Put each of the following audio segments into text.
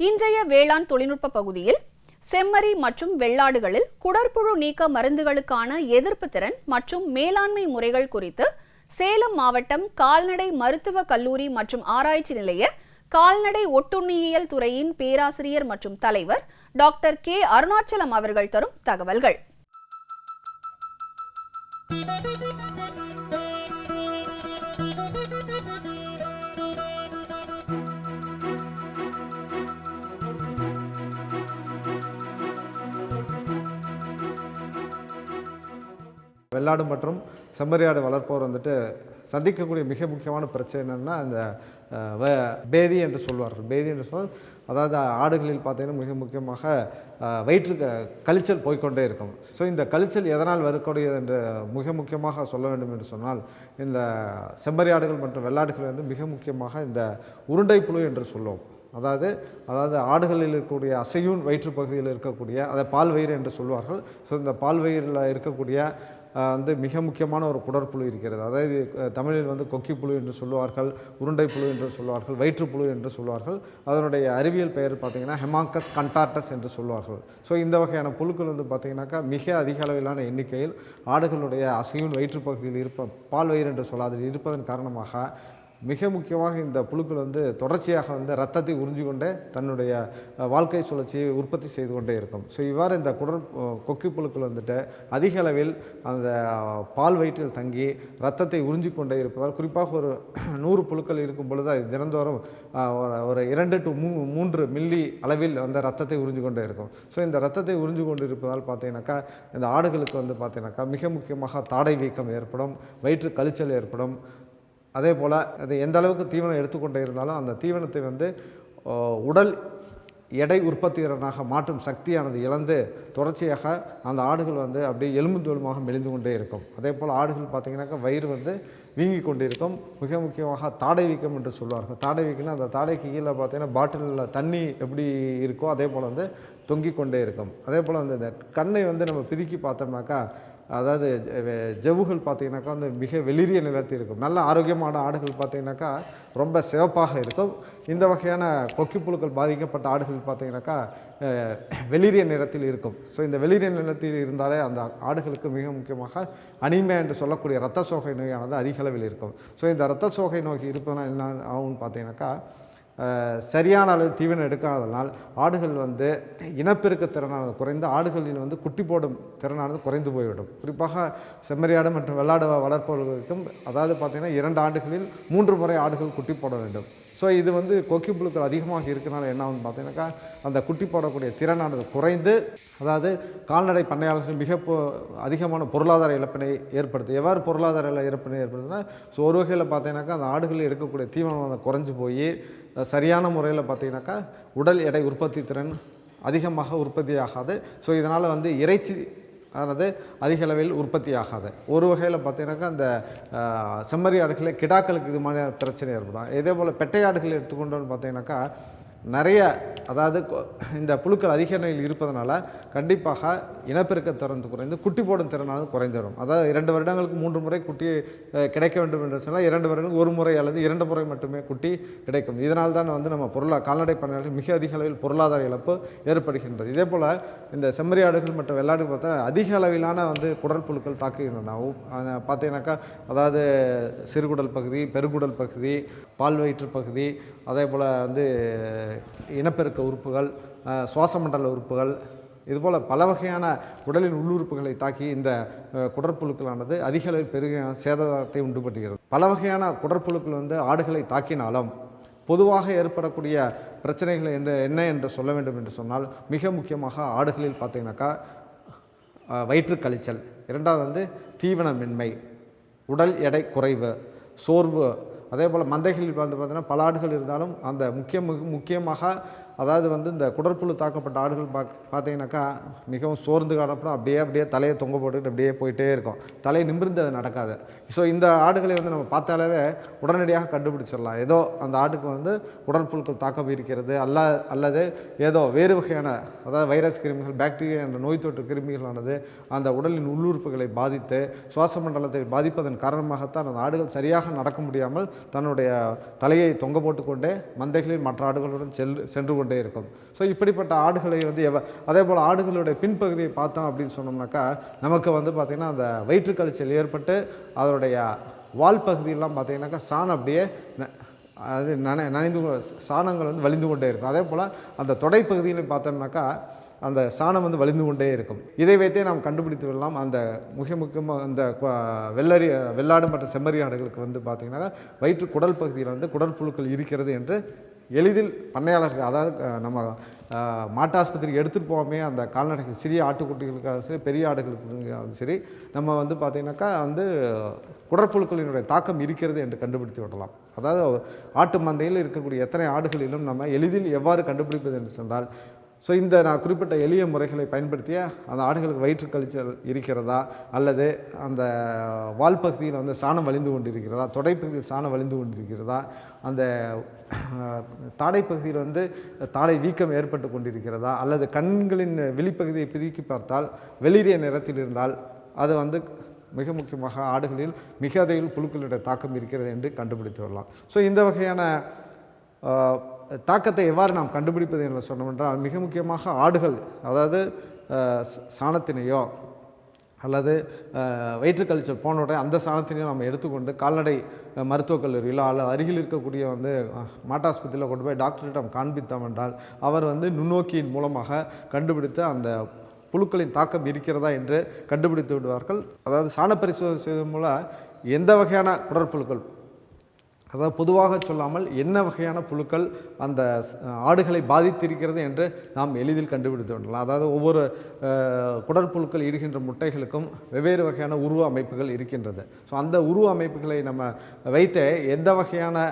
இன்றைய வேளாண் தொழில்நுட்ப பகுதியில் செம்மறி மற்றும் வெள்ளாடுகளில் குடற்புழு நீக்க மருந்துகளுக்கான எதிர்ப்பு திறன் மற்றும் மேலாண்மை முறைகள் குறித்து சேலம் மாவட்டம் கால்நடை மருத்துவக் கல்லூரி மற்றும் ஆராய்ச்சி நிலைய கால்நடை ஒட்டுண்ணியியல் துறையின் பேராசிரியர் மற்றும் தலைவர் டாக்டர் கே. அருணாச்சலம் அவர்கள் தரும் தகவல்கள். வெள்ளாடு மற்றும் செம்மறியாடு வளர்ப்போர் வந்துட்டு சந்திக்கக்கூடிய மிக முக்கியமான பிரச்சனை என்னென்னா அந்த வ- பேதி என்று சொல்வார்கள். பேதி என்று சொன்னால் அதாவது ஆடுகளில் பார்த்தீங்கன்னா மிக முக்கியமாக வயிற்று க- கழிச்சல் போய்க்கொண்டே இருக்கும். ஸோ இந்த கழிச்சல் எதனால் வரக்கூடியது என்று மிக முக்கியமாக சொல்ல வேண்டும் என்று சொன்னால் இந்த செம்மறியாடுகள் மற்றும் வெள்ளாடுகள் வந்து மிக முக்கியமாக இந்த உருண்டை புழு என்று சொல்லுவோம். அதாவது அதாவது ஆடுகளில் இருக்கக்கூடிய அசையூன் வயிற்று பகுதியில் இருக்கக்கூடிய அதை பால் வயிறு என்று சொல்வார்கள். ஸோ இந்த பால் வயிறில் இருக்கக்கூடிய வந்து மிக முக்கியமான ஒரு குடற்புழு இருக்கிறது. அதாவது தமிழில் வந்து கொக்கி புழு என்று சொல்லுவார்கள் உருண்டை புழு என்று சொல்லுவார்கள் வயிற்றுப்புழு என்று சொல்வார்கள் அதனுடைய அறிவியல் பெயர் பார்த்தீங்கன்னா ஹெமாங்கஸ் கண்டாட்டஸ் என்று சொல்வார்கள் ஸோ இந்த வகையான புழுக்கள் வந்து பார்த்தீங்கன்னாக்கா மிக அதிக அளவிலான எண்ணிக்கையில் ஆடுகளுடைய அசையும் வயிற்றுப்பகுதியில் இருப்ப பால் வயிறு என்று சொல்ல அதில் இருப்பதன் காரணமாக மிக முக்கியமாக இந்த புழுக்கள் வந்து தொடர்ச்சியாக வந்து ரத்தத்தை உறிஞ்சு கொண்டே தன்னுடைய வாழ்க்கை சுழற்சியை உற்பத்தி செய்து கொண்டே இருக்கும். ஸோ இவ்வாறு இந்த குடல் கொக்கி புழுக்கள் வந்துட்டு அதிக அளவில் அந்த பால் வயிற்றில் தங்கி ரத்தத்தை உறிஞ்சி கொண்டே இருப்பதால் குறிப்பாக ஒரு நூறு புழுக்கள் இருக்கும் பொழுது அது தினந்தோறும் ஒரு- ஒரு இரண்டு டு மூ மூன்று மில்லி அளவில் அந்த ரத்தத்தை உறிஞ்சு கொண்டே இருக்கும். ஸோ இந்த ரத்தத்தை உறிஞ்சு கொண்டு இருப்பதால் பார்த்தீங்கன்னாக்கா இந்த ஆடுகளுக்கு வந்து பார்த்தீங்கன்னாக்கா மிக முக்கியமாக தாடை வீக்கம் ஏற்படும் வயிற்று கழிச்சல் ஏற்படும் அதே போல் அது எந்த அளவுக்கு தீவனம் எடுத்துக்கொண்டே இருந்தாலும் அந்த தீவனத்தை வந்து உடல் எடை உற்பத்தியரனாக மாற்றும் சக்தியானது இழந்து தொடர்ச்சியாக அந்த ஆடுகள் வந்து அப்படியே எலும்பு தோலுமாக மெலிந்து கொண்டே இருக்கும். அதே போல் ஆடுகள் பார்த்திங்கனாக்கா வயிறு வந்து வீங்கி கொண்டிருக்கும் மிக முக்கியமாக தாடை வீக்கம் என்று சொல்வார்கள். தாடை வீக்கம்னா அந்த தாடைக்கு கீழே பார்த்தீங்கன்னா பாட்டிலில் தண்ணி எப்படி இருக்கோ அதே போல் வந்து தொங்கிக் கொண்டே இருக்கும். அதே போல் வந்து இந்த கண்ணை வந்து நம்ம பிதுக்கி பார்த்தோம்னாக்கா அதாவது ஜ- வெ- பார்த்தீங்கன்னாக்கா வந்து மிக வெளிரிய நிலத்தில் இருக்கும். நல்ல ஆரோக்கியமான ஆடுகள் பார்த்தீங்கன்னாக்கா ரொம்ப சிவப்பாக இருக்கும். இந்த வகையான கொக்கி புழுக்கள் பாதிக்கப்பட்ட ஆடுகள் பார்த்தீங்கன்னாக்கா வெளிரிய நிறத்தில் இருக்கும். ஸோ இந்த வெளிரிய நிறத்தில் இருந்தாலே அந்த ஆடுகளுக்கு மிக முக்கியமாக அனிமியா என்று சொல்லக்கூடிய இரத்த சோகை நோயானது அதிக அளவில் இருக்கும். ஸோ இந்த இரத்த சோகை நோய் இருப்பதனால் என்ன ஆகும்னு பார்த்தீங்கன்னாக்கா சரியான அளவு தீவனம் எடுக்காதனால் ஆடுகள் வந்து இனப்பெருக்க திறனானது குறைந்து ஆடுகளில் வந்து குட்டி போடும் திறனானது குறைந்து போய்விடும். குறிப்பாக செம்மறியாடு மற்றும் வெள்ளாடு வளர்ப்பவர்களுக்கும் அதாவது பார்த்திங்கன்னா இரண்டு ஆண்டுகளில் மூன்று முறை ஆடுகள் குட்டி போட வேண்டும். ஸோ இது வந்து கொக்கி புழுக்கள் அதிகமாக இருக்கனால என்ன ஆகும்னு பார்த்தீங்கன்னாக்கா அந்த குட்டி போடக்கூடிய திறனானது குறைந்து அதாவது கால்நடை பண்ணையாளர்கள் மிக அதிகமான பொருளாதார இழப்பினை ஏற்படுத்து எவ்வாறு பொருளாதார இழப்பினை ஏற்படுத்துனா ஸோ ஒரு வகையில் பார்த்தீங்கன்னாக்கா அந்த ஆடுகளில் எடுக்கக்கூடிய தீவனம் அதை குறைஞ்சு போய் சரியான முறையில் பார்த்தீங்கன்னாக்கா உடல் எடை உற்பத்தி திறன் அதிகமாக உற்பத்தியாகாது ஸோ இதனால் வந்து இறைச்சி ஆனது அதிக அளவில் உற்பத்தி ஆகாது ஒரு வகையில் பார்த்தீங்கன்னாக்கா அந்த செம்மறி ஆடுகளில் கிடாக்களுக்கு இது மாதிரியான பிரச்சனை ஏற்படும். இதே போல் பெட்டை ஆடுகள் எடுத்துக்கொண்டோன்னு பார்த்தீங்கன்னாக்கா நிறைய அதாவது இந்த புழுக்கள் அதிக நிலையில் இருப்பதனால கண்டிப்பாக இனப்பெருக்க திறன் குறைந்து குட்டி போடும் திறனாலும் குறைந்து வரும் அதாவது இரண்டு வருடங்களுக்கு மூன்று முறை குட்டி கிடைக்க வேண்டும் என்று சொன்னால் இரண்டு வருடங்களுக்கு ஒரு முறை அல்லது இரண்டு முறை மட்டுமே குட்டி கிடைக்கும். இதனால் தான் வந்து நம்ம பொருளா கால்நடை பண்ணையாளர்கள் மிக அதிக அளவில் பொருளாதார இழப்பு ஏற்படுகின்றது. இதே போல் இந்த செம்மறி ஆடுகள் மற்றும் வெள்ளாடு பார்த்தா அதிக அளவிலான வந்து குடற்புழுக்கள் தாக்குகின்றன. பார்த்தீங்கன்னாக்கா அதாவது சிறுகுடல் பகுதி பெருங்குடல் பகுதி பால் வயிற்று பகுதி அதே போல் வந்து இனப்பெருக்க உறுப்புகள் சுவாச மண்டல உறுப்புகள் இதுபோல் பல வகையான உடலின் உள்ளுறுப்புகளை தாக்கி இந்த குடற்புழுக்களானது அதிக அளவில் பெருக சேதத்தை உண்டு பண்ணுகிறது பல வகையான குடற்புழுக்கள் வந்து ஆடுகளை தாக்கினாலும் பொதுவாக ஏற்படக்கூடிய பிரச்சனைகள் என்று என்ன என்று சொல்ல வேண்டும் என்று சொன்னால் மிக முக்கியமாக ஆடுகளில் பார்த்தீங்கன்னாக்கா வயிற்று கழிச்சல் இரண்டாவது வந்து தீவனமின்மை உடல் எடை குறைவு சோர்வு அதே போல் மந்தைகளில் வந்து பார்த்தீங்கன்னா பல ஆடுகள் இருந்தாலும் அந்த முக்கிய முக்கியமாக அதாவது வந்து இந்த குடற்புழு தாக்கப்பட்ட ஆடுகள் பாக் பார்த்தீங்கன்னாக்கா மிகவும் சோர்ந்து காணப்படும். அப்படியே அப்படியே தலையை தொங்க போட்டுக்கிட்டு அப்படியே போயிட்டே இருக்கும். தலையை நிமிர்ந்து அது நடக்காது. ஸோ இந்த ஆடுகளை வந்து நம்ம பார்த்தாலே உடனடியாக கண்டுபிடிச்சிடலாம். ஏதோ அந்த ஆட்டுக்கு வந்து உடற்புழுக்கள் தாக்கம் இருக்கிறது அல்ல அல்லது ஏதோ வேறு வகையான அதாவது வைரஸ் கிருமிகள் பாக்டீரியா என்ற நோய் தொற்று கிருமிகளானது அந்த உடலின் உள்ளுறுப்புகளை பாதித்து சுவாச மண்டலத்தை பாதிப்பதன் காரணமாகத்தான் அந்த ஆடுகள் சரியாக நடக்க முடியாமல் தன்னுடைய தலையை தொங்க போட்டுக்கொண்டே மந்தைகளில் மற்ற ஆடுகளுடன் செல் சென்று கொண்டு கொண்டே இருக்கும். ஸோ இப்படிப்பட்ட ஆடுகளை வந்து எவ அதே போல் ஆடுகளுடைய பின்பகுதியை பார்த்தோம் அப்படின்னு சொன்னோம்னாக்கா நமக்கு வந்து பார்த்திங்கன்னா அந்த வயிற்றுக்கழிச்சல் ஏற்பட்டு அதனுடைய வால் பகுதியெல்லாம் பார்த்திங்கனாக்கா சாணம் அப்படியே அது நனை நனைந்து சாணங்கள் வந்து வலிந்து கொண்டே இருக்கும். அதே போல் அந்த தொடைப்பகுதியில் பார்த்தோம்னாக்கா அந்த சாணம் வந்து வலிந்து கொண்டே இருக்கும். இதை வைத்தே நாம் கண்டுபிடித்து விடலாம். அந்த முக முக்கியமாக அந்த வெள்ளரி வெள்ளாடு மற்றும் செம்மறி ஆடுகளுக்கு வந்து பார்த்திங்கன்னா வயிற்று குடல் பகுதியில் வந்து குடல் புழுக்கள் இருக்கிறது என்று எளிதில் பண்ணையாளர்கள் அதாவது நம்ம மாட்டாஸ்பத்திரிக்கு எடுத்துகிட்டு போகாமே அந்த கால்நடைகள் சிறிய ஆட்டுக்குட்டிகளுக்காக சரி பெரிய ஆடுகளுக்கு சரி நம்ம வந்து பார்த்திங்கனாக்கா வந்து குடற்புழுக்களினுடைய தாக்கம் இருக்கிறது என்று கண்டுபிடித்து விடலாம். அதாவது ஆட்டு மந்தையில் இருக்கக்கூடிய எத்தனை ஆடுகளிலும் நம்ம எளிதில் எவ்வாறு கண்டுபிடிப்பது என்று சொன்னால் ஸோ இந்த நான் குறிப்பிட்ட எளிய முறைகளை பயன்படுத்திய அந்த ஆடுகளுக்கு வயிற்று கழிச்சல் இருக்கிறதா? அல்லது அந்த வால் பகுதியில் வந்து சாணம் வலிந்து கொண்டிருக்கிறதா? தொடைப்பகுதியில் சாணம் வலிந்து கொண்டிருக்கிறதா? அந்த தாடை பகுதியில் வந்து தாடை வீக்கம் ஏற்பட்டு கொண்டிருக்கிறதா? அல்லது கண்களின் வெளிப்பகுதியை பிதுக்கி பார்த்தால் வெளிரிய நிறத்தில் இருந்தால் அது வந்து மிக முக்கியமாக ஆடுகளில் மிக அதிக புழுக்களுடைய தாக்கம் இருக்கிறது என்று கண்டுபிடித்து வரலாம். ஸோ இந்த வகையான தாக்கத்தை எவ்வாறு நாம் கண்டுபிடிப்பது என்று சொன்னோம் என்றால் மிக முக்கியமாக ஆடுகள் அதாவது சாணத்தினையோ அல்லது ஆஹ், வயிற்றுக்கழிச்சல் போன அந்த சாணத்தினையும் நம்ம எடுத்துக்கொண்டு கால்நடை மருத்துவக் கல்லூரியிலோ அல்லது அருகில் இருக்கக்கூடிய வந்து மாட்டாஸ்பத்திரியில் கொண்டு போய் டாக்டரிடம் காண்பித்தோம் என்றால் அவர் வந்து நுண்ணோக்கியின் மூலமாக கண்டுபிடித்து அந்த புழுக்களின் தாக்கம் இருக்கிறதா என்று கண்டுபிடித்து விடுவார்கள். அதாவது சாண பரிசோதனை செய்வதன் மூலம் எந்த வகையான குடற்புழுக்கள் அதாவது பொதுவாக சொல்லாமல் என்ன வகையான புழுக்கள் அந்த ஆடுகளை பாதித்திருக்கிறது என்று நாம் எளிதில் கண்டுபிடித்து விடலாம். அதாவது ஒவ்வொரு குடற்புழுக்கள் இடுகின்ற முட்டைகளுக்கும் வெவ்வேறு வகையான உருவ அமைப்புகள் இருக்கின்றது. ஸோ அந்த உருவ அமைப்புகளை நம்ம வைத்து எந்த வகையான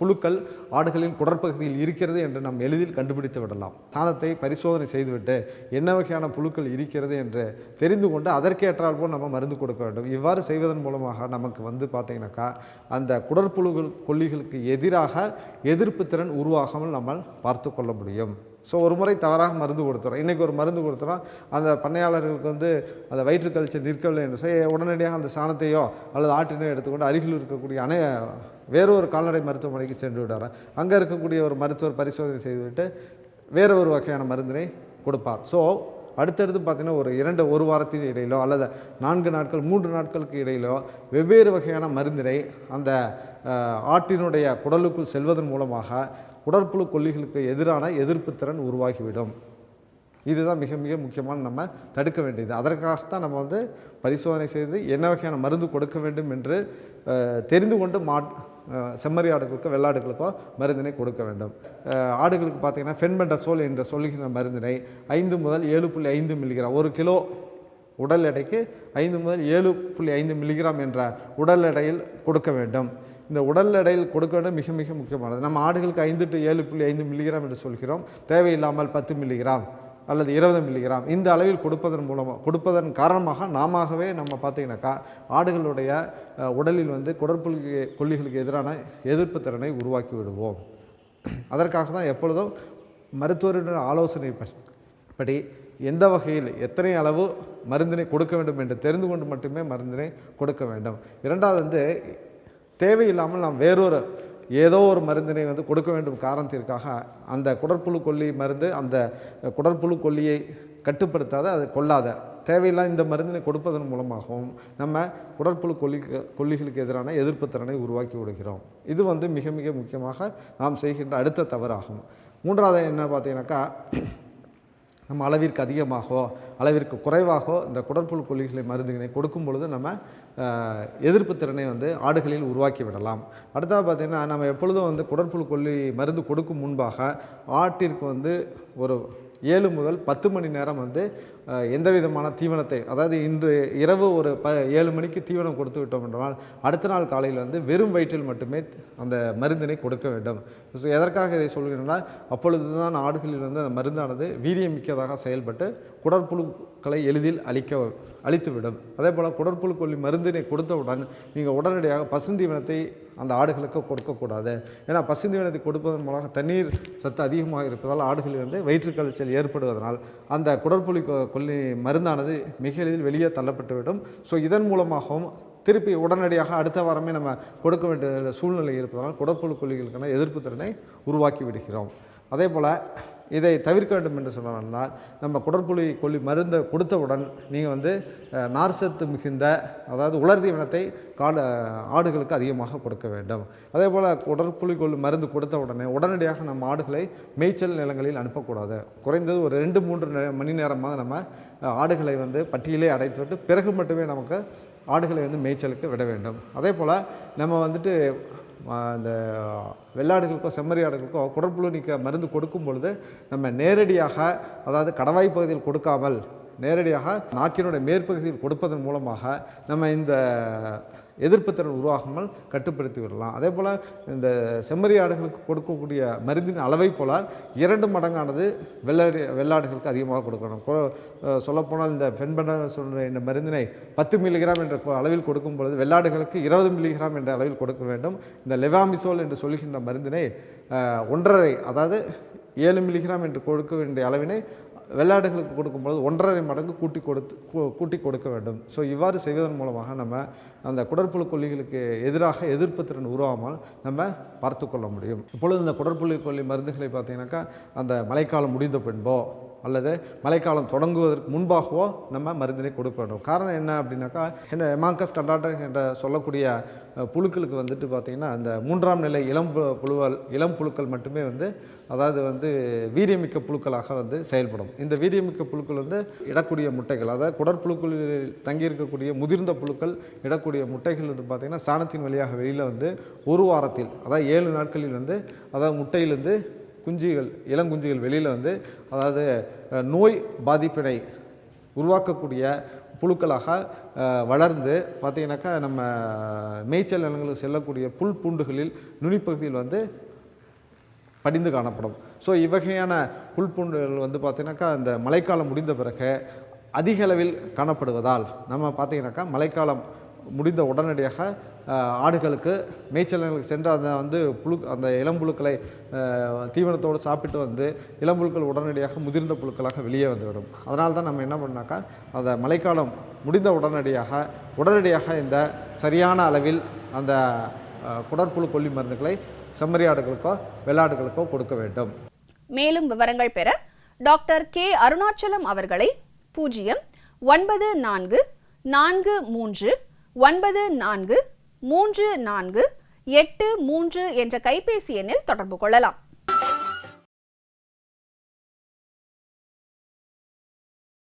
புழுக்கள் ஆடுகளின் குடற்பகுதியில் இருக்கிறது என்று நாம் எளிதில் கண்டுபிடித்து விடலாம். தானத்தை பரிசோதனை செய்துவிட்டு என்ன வகையான புழுக்கள் இருக்கிறது என்று தெரிந்து கொண்டு அதற்கேற்றால் போல் நம்ம மருந்து கொடுக்க வேண்டும். இவ்வாறு செய்வதன் மூலமாக நமக்கு வந்து பார்த்தீங்கன்னாக்கா அந்த அந்த குடற்புழுகள் கொல்லிகளுக்கு எதிராக எதிர்ப்பு திறன் உருவாகாமல் நம்ம பார்த்து கொள்ள முடியும். ஸோ ஒரு முறை தவறாக மருந்து கொடுத்துறோம். இன்றைக்கி ஒரு மருந்து கொடுத்துறோம். அந்த பண்ணையாளர்களுக்கு வந்து அந்த வயிற்றுக்கழிச்சல் நிற்கவில்லை என்று சொல்லி உடனடியாக அந்த சாணத்தையோ அல்லது ஆட்டினையோ எடுத்துக்கொண்டு அருகில் இருக்கக்கூடிய அனை வேறொரு கால்நடை மருத்துவமனைக்கு சென்று விடுறார். அங்கே இருக்கக்கூடிய ஒரு மருத்துவர் பரிசோதனை செய்துவிட்டு வேற ஒரு வகையான மருந்தினை கொடுப்பார். ஸோ அடுத்தடுத்து பார்த்தீங்கன்னா ஒரு இரண்டு ஒரு வாரத்தின் இடையிலோ அல்லது நான்கு நாட்கள் மூன்று நாட்களுக்கு இடையிலோ வெவ்வேறு வகையான மருந்தினை அந்த ஆட்டினுடைய குடலுக்குள் செல்வதன் மூலமாக குடற்புழு கொல்லிகளுக்கு எதிரான எதிர்ப்பு திறன் உருவாகிவிடும். இதுதான் மிக மிக முக்கியமான நம்ம தடுக்க வேண்டியது. அதற்காகத்தான் நம்ம வந்து பரிசோதனை செய்து என்ன வகையான மருந்து கொடுக்க வேண்டும் என்று தெரிந்து கொண்டு மா செம்மறி ஆடுகளுக்கோ வெள்ளாடுகளுக்கோ மருந்தினை கொடுக்க வேண்டும். ஆடுகளுக்கு பார்த்தீங்கன்னா ஃபென்பெண்டசோல் என்ற சொல்கிற மருந்தினை ஐந்து முதல் ஏழு புள்ளி ஐந்து மில்லிகிராம் ஒரு கிலோ உடல் எடைக்கு ஐந்து முதல் ஏழு புள்ளி ஐந்து மில்லிகிராம் என்ற உடல் எடையில் கொடுக்க வேண்டும். இந்த உடல் எடையில் கொடுக்க வேண்டும் மிக மிக முக்கியமானது. நம்ம ஆடுகளுக்கு ஐந்து டு ஏழு புள்ளி ஐந்து மில்லிகிராம் என்று சொல்கிறோம். தேவையில்லாமல் பத்து மில்லிகிராம் அல்லது இருபது மில்லிகிராம் இந்த அளவில் கொடுப்பதன் மூலமாக கொடுப்பதன் காரணமாக நாமவே நம்ம பார்த்திங்கனாக்கா ஆடுகளுடைய உடலில் வந்து குடற்புள்ளி கொல்லிகளுக்கு எதிரான எதிர்ப்பு திறனை உருவாக்கி விடுவோம். அதற்காக தான் எப்பொழுதும் மருத்துவரின் ஆலோசனை ப- படி எந்த வகையில் எத்தனை அளவு மருந்தினை கொடுக்க வேண்டும் என்று தெரிந்து கொண்டு மட்டுமே மருந்தினை கொடுக்க வேண்டும். இரண்டாவது வந்து தேவையில்லாமல் நாம் வேறொரு ஏதோ ஒரு மருந்தினை வந்து கொடுக்க வேண்டும் காரணத்திற்காக அந்த குடற்புழு கொல்லி மருந்து அந்த குடற்புழு கொல்லியை கட்டுப்படுத்தாத அது கொல்லாத. தேவையில்லாத இந்த மருந்தினை கொடுப்பதன் மூலமாகவும் நம்ம குடற்புழு கொல்லி கொல்லிகளுக்கு எதிரான எதிர்ப்பு திறனை உருவாக்கி விடுகிறோம். இது வந்து மிக மிக முக்கியமாக நாம் செய்கின்ற அடுத்த தவறாகும். மூன்றாவது என்ன பார்த்தீங்கன்னாக்கா நம்ம அளவிற்கு அதிகமாகவோ அளவிற்கு குறைவாகவோ இந்த குடற்புழு கொல்லிகளை மருந்துகளை கொடுக்கும் பொழுது நம்ம எதிர்ப்பு திறனை வந்து ஆடுகளில் உருவாக்கி விடலாம். அடுத்தது பார்த்திங்கன்னா நம்ம எப்பொழுதும் வந்து குடற்புழு கொல்லி மருந்து கொடுக்கும் முன்பாக ஆட்டிற்கு வந்து ஒரு ஏழு முதல் பத்து மணி நேரம் வந்து எந்த விதமான தீவனத்தை அதாவது இன்று இரவு ஒரு ப ஏழு மணிக்கு தீவனம் கொடுத்து விட்டோம் என்றால் அடுத்த நாள் காலையில் வந்து வெறும் வயிற்றில் மட்டுமே அந்த மருந்தினை கொடுக்க வேண்டும். எதற்காக இதை சொல்கிறேன்னா அப்பொழுது தான் ஆடுகளில் வந்து அந்த மருந்தானது வீரியமிக்கதாக செயல்பட்டு குடற்புழுக்களை எளிதில் அழிக்க அழித்துவிடும். அதே போல் குடற்புழுக்கொல்லி மருந்தினை கொடுத்தவுடன் நீங்கள் உடனடியாக பசுந்தீவனத்தை அந்த ஆடுகளுக்கு கொடுக்கக்கூடாது. ஏன்னா பசுந்தீவனத்தை கொடுப்பதன் மூலமாக தண்ணீர் சத்து அதிகமாக இருப்பதால் ஆடுகளில் வந்து வயிற்றுக்கழிச்சல் ஏற்படுவதனால் அந்த குடற்புழு கொல்லி மருந்தானது மிக எளிதில் வெளியே தள்ளப்பட்டுவிடும். ஸோ இதன் மூலமாகவும் திருப்பி உடனடியாக அடுத்த வாரமே நம்ம கொடுக்க வேண்டிய சூழ்நிலை இருப்பதனால் குடற்புழு கொல்லிகளுக்கான எதிர்ப்பு திறனை உருவாக்கி விடுகிறோம். அதே போல் இதை தவிர்க்க வேண்டும் என்று சொன்னால் நம்ம குடற்புலி கொல்லி மருந்தை கொடுத்தவுடன் நீங்கள் வந்து நார்சத்து மிகுந்த அதாவது உலர் தீவனத்தை காடு ஆடுகளுக்கு அதிகமாக கொடுக்க வேண்டும். அதே போல் குடற்புலி கொல்லி மருந்து கொடுத்த உடனே உடனடியாக நம்ம ஆடுகளை மேய்ச்சல் நிலங்களில் அனுப்பக்கூடாது. குறைந்தது ஒரு ரெண்டு மூன்று மணி நேரமாக நம்ம ஆடுகளை வந்து பட்டியலே அடைத்து விட்டு பிறகு மட்டுமே நமக்கு ஆடுகளை வந்து மேய்ச்சலுக்கு விட வேண்டும். அதே போல் நம்ம வந்துட்டு அந்த வெள்ளாடுகளுக்கோ செம்மறி ஆடுகளுக்கோ குடற்புழு நீக்க மருந்து கொடுக்கும் பொழுது நம்ம நேரடியாக அதாவது கடவாய் பகுதியில் கொடுக்காமல் நேரடியாக நாக்கினுடைய மேற்பகுதியில் கொடுப்பதன் மூலமாக நம்ம இந்த எதிர்ப்பு திறன் உருவாகாமல் கட்டுப்படுத்தி விடலாம். அதே போல் இந்த செம்மறி ஆடுகளுக்கு கொடுக்கக்கூடிய மருந்தின் அளவை போல் இரண்டு மடங்கானது வெள்ளாடு வெள்ளாடுகளுக்கு அதிகமாக கொடுக்கணும். சொல்லப்போனால் இந்த பெண்பட சொல்கிற இந்த மருந்தினை பத்து மில்லிகிராம் என்ற அளவில் கொடுக்கும் பொழுது வெள்ளாடுகளுக்கு இருபது மில்லிகிராம் என்ற அளவில் கொடுக்க வேண்டும். இந்த லெவாமிசோல் என்று சொல்கின்ற மருந்தினை ஒன்றரை அதாவது ஏழு மில்லிகிராம் என்று கொடுக்க வேண்டிய அளவினை வெள்ளாடுகளுக்கு கொடுக்கும்பொழுது ஒன்றரை மடங்கு கூட்டி கொடுத்து கூட்டி கொடுக்க வேண்டும். ஸோ இவ்வாறு செய்வதன் மூலமாக நம்ம அந்த குடற்புழு கொல்லிகளுக்கு எதிராக எதிர்ப்பு திறன் உருவாமல் நம்ம பார்த்து கொள்ள முடியும். இப்பொழுது இந்த குடற்புழு கொல்லி மருந்துகளை பார்த்தீங்கன்னாக்கா அந்த மழைக்காலம் முடிந்த பின்போ அல்லது மழைக்காலம் தொடங்குவதற்கு முன்பாகவோ நம்ம மருந்தினை கொடுக்க வேண்டும். காரணம் என்ன அப்படின்னாக்கா என்ன எமாங்கஸ் கண்டாட்டர் என்ற சொல்லக்கூடிய புழுக்களுக்கு வந்துட்டு பார்த்திங்கன்னா அந்த மூன்றாம் நிலை இளம் பு- புழுவல் இளம் புழுக்கள் மட்டுமே வந்து அதாவது வந்து வீரியமிக்க புழுக்களாக வந்து செயல்படும். இந்த வீரியமிக்க புழுக்கள் வந்து இடக்கூடிய முட்டைகள் அதாவது குடற்புழுக்களில் தங்கியிருக்கக்கூடிய முதிர்ந்த புழுக்கள் இடக்கூடிய முட்டைகள் வந்து பார்த்திங்கன்னா சாணத்தின் வழியாக வெளியில் வந்து ஒரு வாரத்தில் அதாவது ஏழு நாட்களில் வந்து அதாவது முட்டையிலிருந்து குஞ்சுகள் இளங்குஞ்சுகள் வெளியில் வந்து அதாவது நோய் பாதிப்பினை உருவாக்கக்கூடிய புழுக்களாக வளர்ந்து பார்த்திங்கனாக்கா நம்ம மேய்ச்சல் நிலங்களுக்கு செல்லக்கூடிய புல் பூண்டுகளில் நுனிப்பகுதியில் வந்து படிந்து காணப்படும். ஸோ இவ்வகையான புல்பூண்டுகள் வந்து பார்த்திங்கனாக்கா இந்த மழைக்காலம் முடிந்த பிறகு அதிக அளவில் காணப்படுவதால் நம்ம பார்த்திங்கனாக்கா மழைக்காலம் முடிந்த உடனடியாக ஆடுகளுக்கு மேய்ச்சலங்களுக்கு சென்று அந்த வந்து புழு அந்த இளம்புழுக்களை தீவனத்தோடு சாப்பிட்டு வந்து இளம்புழுக்கள் உடனடியாக முதிர்ந்த புழுக்களாக வெளியே வந்துவிடும். அதனால தான் நம்ம என்ன பண்ணாக்கா அந்த மழைக்காலம் முடிந்த உடனடியாக உடனடியாக இந்த சரியான அளவில் அந்த குடற்புழு கொல்லி மருந்துகளை செம்மறி ஆடுகளுக்கோ வெள்ளாடுகளுக்கோ கொடுக்க வேண்டும். மேலும் விவரங்கள் பெற டாக்டர் கே. அருணாச்சலம் அவர்களை பூஜ்ஜியம் ஒன்பது நான்கு நான்கு மூன்று ஒன்பது நான்கு மூன்று நான்கு எட்டு மூன்று என்ற கைபேசி எண்ணில் தொடர்பு கொள்ளலாம்.